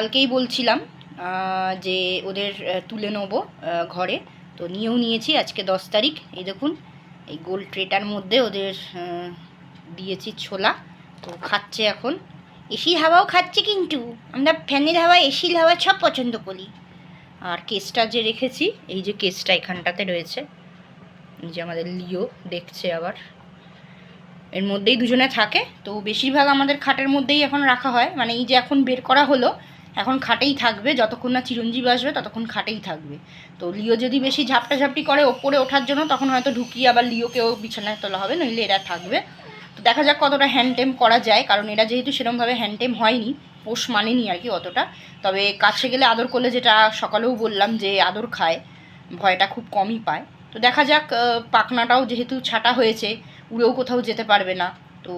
কালকেই বলছিলাম যে ওদের তুলে নেব ঘরে। তো নিয়েও নিয়েছি, আজকে দশ তারিখ। এই দেখুন, এই গোল ট্রেটার মধ্যে ওদের দিয়েছি ছোলা। তো খাচ্ছে এখন। এসির হাওয়াও খাচ্ছে কিন্তু। আমরা ফ্যানের হাওয়া, এসির হাওয়া সব পছন্দ করি। আর কেসটা যে রেখেছি, এই যে কেসটা এখানটাতে রয়েছে। এই যে আমাদের লিও দেখছে আবার। এর মধ্যেই দুজনে থাকে। তো বেশিরভাগ আমাদের খাটের মধ্যেই এখন রাখা হয়। মানে এই যে এখন বের করা হলো এখন খাটেই থাকবে, যতক্ষণ না চিরঞ্জীব আসবে ততক্ষণ খাটেই থাকবে। তো লিও যদি বেশি ঝাপটা ঝাপটি করে ওপরে ওঠার জন্য, তখন হয়তো ঢুকিয়ে আবার লিওকেও বিছানায় তোলা হবে, নইলে এরা থাকবে। তো দেখা যাক কতটা হ্যান্ডটেম করা যায়, কারণ এরা যেহেতু সেরকমভাবে হ্যান্ডটেম হয়নি, পোষ মানেনি আর কি অতটা। তবে কাছে গেলে আদর করলে যেটা সকালেও বললাম যে আদর খায়, ভয়টা খুব কমই পায়। তো দেখা যাক পাখনাটাও যেহেতু ছাটা হয়েছে, উড়েও কোথাও যেতে পারবে না। তো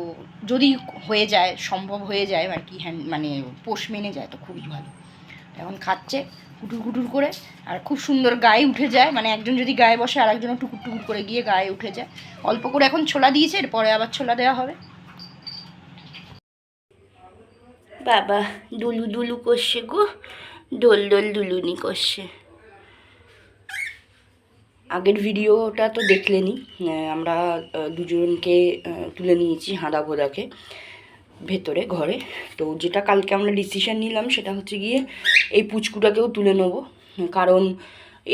যদি হয়ে যায়, সম্ভব হয়ে যায় আর কি হ্যান্ড মানে পোষ মেনে যায় তো খুবই ভালো। এখন খাচ্ছে কুটুর কুটুর করে, আর খুব সুন্দর গায়ে উঠে যায় মানে একজন যদি গায়ে বসে আর একজন টুকুর টুকুর করে গিয়ে গায়ে উঠে যায়। অল্প করে এখন ছোলা দিয়েছে, এরপরে আবার ছোলা দেওয়া হবে। বাবা, দুলু দুলু করছে গো, দোল দোল দুলুনি করছে। আগের ভিডিওটা তো দেখলেনি। আমরা দুজনকে তুলে নিয়েছি হাঁদা ভোদাকে ভেতরে, ঘরে। তো যেটা কালকে আমরা ডিসিশান নিলাম সেটা হচ্ছে গিয়ে এই পুচকুটাকেও তুলে নেব। কারণ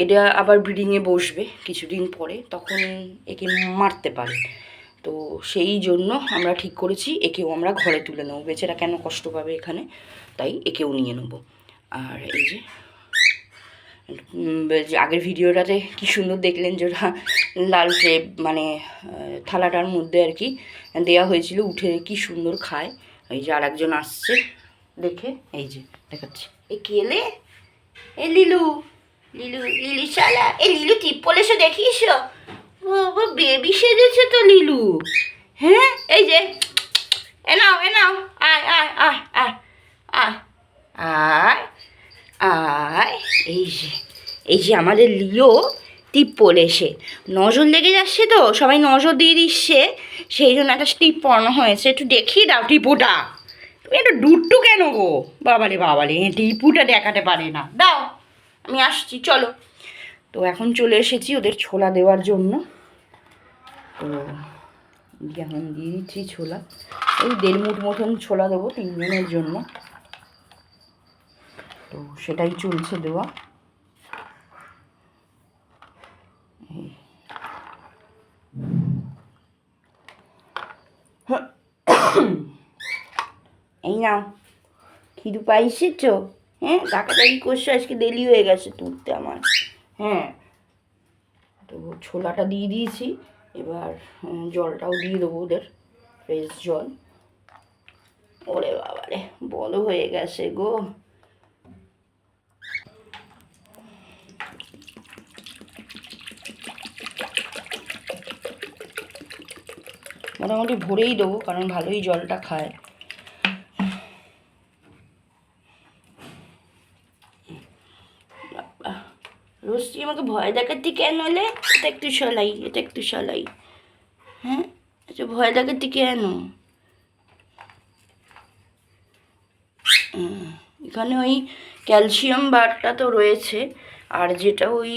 এটা আবার ব্রিডিংয়ে বসবে কিছুদিন পরে, তখন একে মারতে পারে। তো সেই জন্য আমরা ঠিক করেছি, একেও আমরা ঘরে তুলে নেব। বেচারা কেন কষ্ট পাবে এখানে? তাই একেও নিয়ে নেব। আর এই যে আগের ভিডিওটাতে কি সুন্দর দেখলেন যেটা লাল ট্রে মানে থালাটার মধ্যে আর কি দেওয়া হয়েছিল, উঠে কি সুন্দর খায়। এই যে আর একজন আসছে, দেখে, এই যে, দেখাচ্ছি। এ কেলে এ লিলু লিলু লিলু শালা, এ লিলু টিপ্পল এসে দেখিস? বেবি সেজেছে তো লিলু। হ্যাঁ? এই যে, এ নাও এ নাও, আয় আয় আয় আয় আয় আয়। আয়, এই যে এই যে আমাদের লিও টিপ পড়েছে নজর লেগে যাচ্ছে তো, সবাই নজর দিয়ে দিচ্ছে। সেই জন্য একটা টিপ পড়ানো হয়েছে। একটু দেখিয়ে দাও টিপুটা। তুমি একটু ডুট্টু কেন গো? বাবারে বাবারে টিপুটা দেখাতে পারে না। দাও, আমি আসছি, চলো। তো এখন চলে এসেছি ওদের ছোলা দেওয়ার জন্য। তো এখন দিয়ে দিচ্ছি ছোলা। ওই দেড় মুঠ মতন ছোলা দেবো তিনজনের জন্য। তো সেটাই চলছে দেওয়া। এই। নাও। খিদু তো হ্যাঁ ডাকাডাকি করছ আজকে দেরি হয়ে গেছে তুলতে আমার। হ্যাঁ। তো ছোলাটা দিয়ে দিয়েছি এবার উম, জলটাও দিয়ে দেবো ওদের ফ্রেশ জল। ওরে বাবারে বলো হয়ে গেছে গো। মোটামুটি ভরেই দেবো, কারণ ভালোই জলটা খায়। রোজ আমাকে ভয় দেখাতে কেন হলে এটা একটু সলাই এটা একটু সলাই হ্যাঁ? আচ্ছা ভয় দেখাতে কেন? এখানে ওই ক্যালসিয়াম বারটা তো রয়েছে, আর যেটা ওই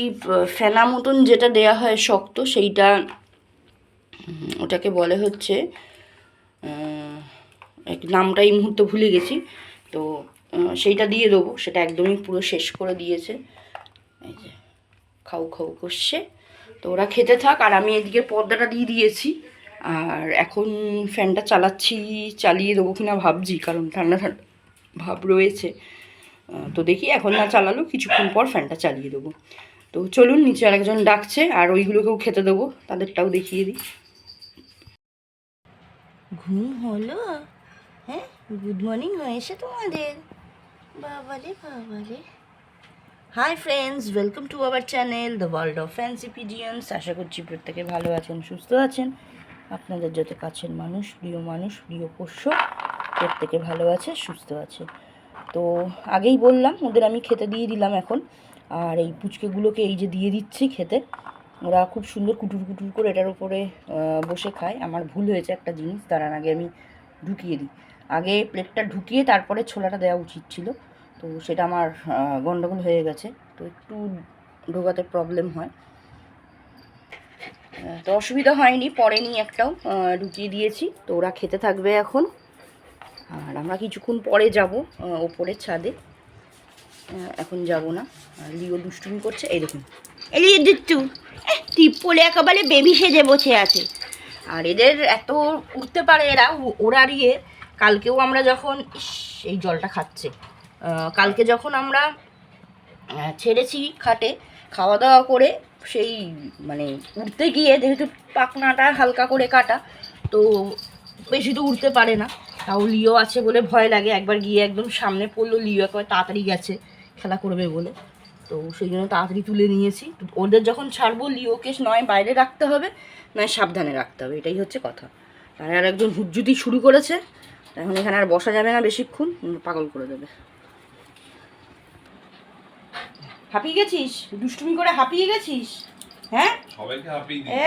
ফেনা মতন যেটা দেয়া হয় শক্ত, সেইটা ওটাকে বলে হচ্ছে এক নামটা এই মুহূর্তে ভুলে গেছি। তো সেইটা দিয়ে দেবো, সেটা একদমই পুরো শেষ করে দিয়েছে। এই যে খাও খাও করছে। তো ওরা খেতে থাক, আর আমি এদিকে পর্দাটা দিয়ে দিয়েছি। আর এখন ফ্যানটা চালাচ্ছি, চালিয়ে দেবো কিনা ভাবছি, কারণ ঠান্ডা ঠান্ডা ভাব রয়েছে। তো দেখি এখন না চালালো, কিছুক্ষণ পর ফ্যানটা চালিয়ে দেবো। তো চলুন, নিচে আরেকজন ডাকছে, আর ওইগুলোকেও খেতে দেবো, তাদেরটাও দেখিয়ে দিই। ঘুম হলো? হ্যাঁ গুড মর্নিং হয়েছে তোমাদের। বাবারে বাবারে। Hi friends welcome to our channel the world of fancy পিডিয়ান্স আশা করছি প্রত্যেকে ভালো আছেন, সুস্থ আছেন। আপনাদের যত কাছের মানুষ, প্রিয় মানুষ, প্রিয় পোষ্য, প্রত্যেকে ভালো আছে, সুস্থ আছে। তো আগেই বললাম, ওদের আমি খেতে দিয়ে দিলাম এখন। আর এই পুচকেগুলোকে এই যে দিয়ে দিচ্ছি খেতে ওরা খুব সুন্দর কুটুর কুটুর করে এটার উপরে বসে খায়। আমার ভুল হয়েছে একটা জিনিস দাঁড়ান আগে আমি ঢুকিয়ে দিই। আগে প্লেটটা ঢুকিয়ে তারপরে ছোলাটা দেওয়া উচিত ছিল। তো সেটা আমার আহ, গন্ডগোল হয়ে গেছে। তো একটু ঢোকাতে প্রবলেম হয়। তো অসুবিধা হয়নি পড়েনি একটাও ঢুকিয়ে দিয়েছি। তো ওরা খেতে থাকবে এখন। আর আমরা কিছুক্ষণ পরে যাব ওপরের ছাদে। এখন যাব না। লিও দুষ্টুমি করছে। এই দেখুন। যে দুট্টু টিপ একেবারে বেবি সেজে বসে আছে। আর এদের এত উঠতে পারে এরা ওরা ইয়ে কালকেও আমরা যখন এই জলটা খাচ্ছে। কালকে যখন আমরা ছেড়েছি খাটে খাওয়া দাওয়া করে সেই মানে উঠতে গিয়ে যেহেতু পাখনাটা হালকা করে কাটা, তো বেশি তো উঠতে পারে না। তাও লিও আছে বলে ভয় লাগে। একবার গিয়ে একদম সামনে পড়ল, লিও একবার তাড়াতাড়ি গেছে। খেলা করবে বলে। তো সেই জন্য তাড়াতাড়ি তুলে নিয়েছি। ওদের যখন ছাড়বো লিওকে নয় বাইরে রাখতে হবে নয় সাবধানে রাখতে হবে এটাই হচ্ছে কথা। আর আর একজন হুজ্জুতি শুরু করেছে এখন এখানে আর বসা যাবে না বেশিক্ষণ পাগল করে দেবে। হাঁপিয়ে গেছিস? দুষ্টুমি করে হাঁপিয়ে গেছিস? হ্যাঁ?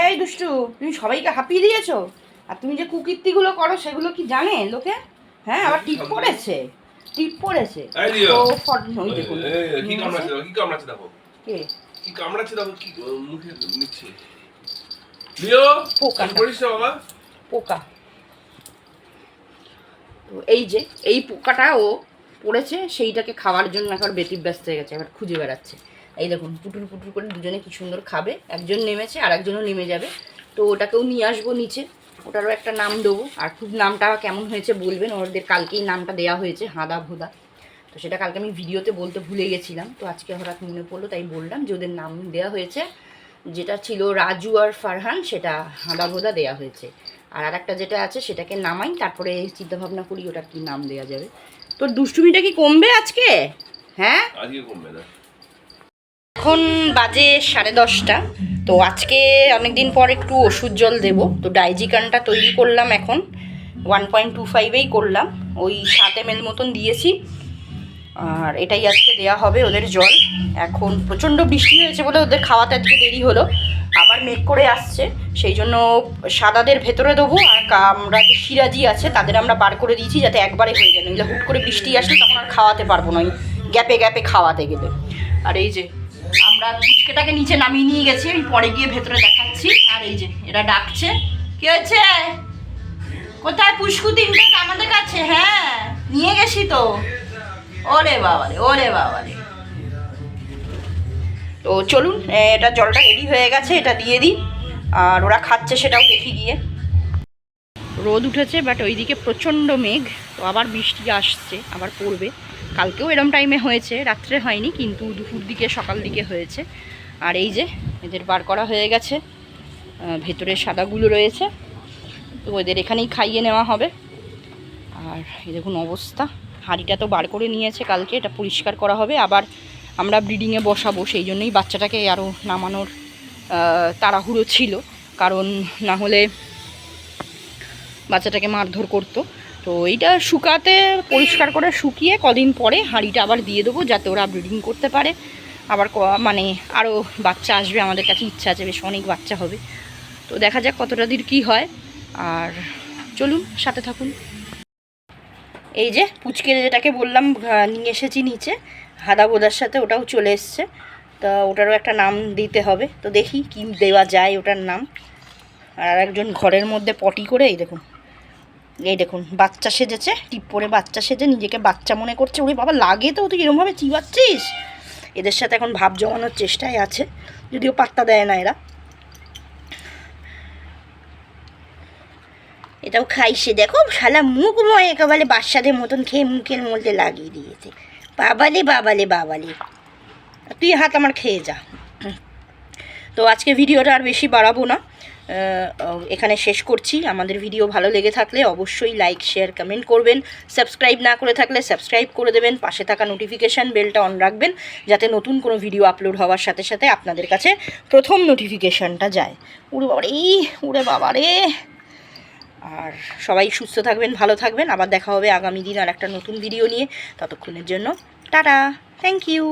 এই দুষ্টু তুমি সবাইকে হাঁপিয়ে দিয়েছ? আর তুমি যে কুকীর্তিগুলো করো সেগুলো কি জানে লোকে? হ্যাঁ আবার ঠিক পড়েছে টিপ পড়েছে। তো ফট- ওই দেখুন। কি কামড়াচ্ছে দেখো কি কামড়াচ্ছে দেখো? কে? কি কামড়াচ্ছে দেখো কি মুখে নিচ্ছে। লিও পোকা। করিস বাবা? পোকা। তো এই যে এই পোকাটা ও পড়েছে সেইটাকে খাওয়ার জন্য এখন বেতিব ব্যস্ত হয়ে গেছে এবার খুঁজে বেড়াচ্ছে। এই দেখুন পুটুর পুটুর করে দুজনে কি সুন্দর খাবে। একজন নেমেছে আর একজনও নেমে যাবে। তো ওটাকেও নিয়ে আসব নিচে। ওটারও একটা নাম দেবো। আর খুব নামটা কেমন হয়েছে বলবেন ওদের কালকেই নামটা দেওয়া হয়েছে হাঁদা ভোদা। তো সেটা কালকে আমি ভিডিওতে বলতে ভুলে গেছিলাম। তো আজকে হঠাৎ মনে পড়ল তাই বললাম যে ওদের নাম দেওয়া হয়েছে। যেটা ছিল রাজু আর ফারহান সেটা হাঁদা ভোদা দেওয়া হয়েছে। আর আরেকটা যেটা আছে সেটাকে নামাই তারপরে চিন্তাভাবনা করি ওটার কি নাম দেওয়া যাবে। তোর দুষ্টুমিটা কি কমবে আজকে? হ্যাঁ? আজকে কমবে না এখন বাজে সাড়ে দশটা। তো আজকে অনেকদিন পর একটু ওষুধ জল দেব। তো ডাইজিকানটা তৈরি করলাম এখন। ওয়ান পয়েন্ট টু ফাইভেই করলাম। ওই সাত এম মতন দিয়েছি। আর এটাই আজকে দেয়া হবে ওদের জল। এখন প্রচণ্ড বৃষ্টি হয়েছে বলে ওদের খাওয়াতে আজকে দেরি হলো। আবার মেঘ করে আসছে। সেই জন্য সাদাদের ভেতরে দেবো। আর আমরা যে সিরাজি আছে, তাদের আমরা বার করে দিয়েছি যাতে একবারে হয়ে যায়। নইলে হুট করে বৃষ্টি আসলে তখন আর খাওয়াতে পারব না গ্যাপে গ্যাপে খাওয়াতে গেলে। আর এই যে আমরা পুচকেটাকে নিচে নামিয়ে নিয়ে গেছি, আমি পরে গিয়ে ভেতরে দেখাচ্ছি। আর এই যে, এরা ডাকছে। কি হয়েছে? কোথায় পুষ্কু তিনটে? আমাদের কাছে হ্যাঁ নিয়ে গেছি তো। ওরে বাবারে ওরে বাবারে। তো চলুন এটা জলটা রেডি হয়ে গেছে, এটা দিয়ে দিই। আর ওরা খাচ্ছে সেটাও দেখি গিয়ে। রোদ উঠেছে বাট ওইদিকে প্রচণ্ড মেঘ। তো আবার বৃষ্টি আসছে, আবার পড়বে। কালকেও এরম টাইমে হয়েছে, রাত্রে হয়নি, কিন্তু দুপুর দিকে, সকাল দিকে হয়েছে। আর এই যে, এদের বার করা হয়ে গেছে। ভেতরে সাদাগুলো রয়েছে। তো ওদের এখানেই খাইয়ে নেওয়া হবে। আর এই দেখুন অবস্থা। হাঁড়িটা তো বার করে নিয়েছে কালকে, এটা পরিষ্কার করা হবে। আবার আমরা ব্রিডিংয়ে বসাবো, সেই জন্যই বাচ্চাটাকে আরও নামানোর তাড়াহুড়ো ছিল। কারণ না হলে বাচ্চাটাকে মারধর করতো। তো এইটা শুকাতে, পরিষ্কার করে শুকিয়ে কদিন পরে হাঁড়িটা আবার দিয়ে দেবো, যাতে ওরা ব্রিডিং করতে পারে। আবার মানে আরও বাচ্চা আসবে, আমাদের কাছে ইচ্ছা আছে, বেশ অনেক বাচ্চা হবে। তো দেখা যাক কতটা দূর কী হয়। আর চলুন, সাথে থাকুন। এই যে পুচকে যেটাকে বললাম নিয়ে এসেছি নিচে, হাদা বোদার সাথে ওটাও চলে এসছে। তা ওটারও একটা নাম দিতে হবে। তো দেখি কি দেওয়া যায় ওটার নাম। আর একজন ঘরের মধ্যে পটি করে, এই দেখুন। এই দেখুন, বাচ্চা সেজেছে, টিপ পরে বাচ্চা সেজে নিজেকে বাচ্চা মনে করছে। ওরে বাবা, লাগে তো, তুই এরকমভাবে চিবাচ্ছিস? এদের সাথে এখন ভাব জমানোর চেষ্টায় আছে, যদিও পাত্তা দেয় না এরা। এটাও খাইছে, দেখো, শালা মুখময় একেবারে বাচ্চাদের মতন খেয়ে মুখের মধ্যে লাগিয়ে দিয়েছে। বাবালে বাবালে বাবালে। তুই হাত আমার খেয়ে যা। তো আজকে ভিডিওটা আর বেশি বাড়াবো না। এখানে শেষ করছি। আমাদের ভিডিও ভালো লেগে থাকলে অবশ্যই লাইক, শেয়ার, কমেন্ট করবেন। সাবস্ক্রাইব না করে থাকলে সাবস্ক্রাইব করে দেবেন। পাশে থাকা নোটিফিকেশান বেলটা অন রাখবেন, যাতে নতুন কোনো ভিডিও আপলোড হওয়ার সাথে সাথে আপনাদের কাছে প্রথম নোটিফিকেশানটা যায়। উড়ে বাবা রে উড়ে বাবা রে আর সবাই সুস্থ থাকবেন, ভালো থাকবেন। আবার দেখা হবে আগামী দিন আর একটা নতুন ভিডিও নিয়ে। ততক্ষণের জন্য টাটা। Thank you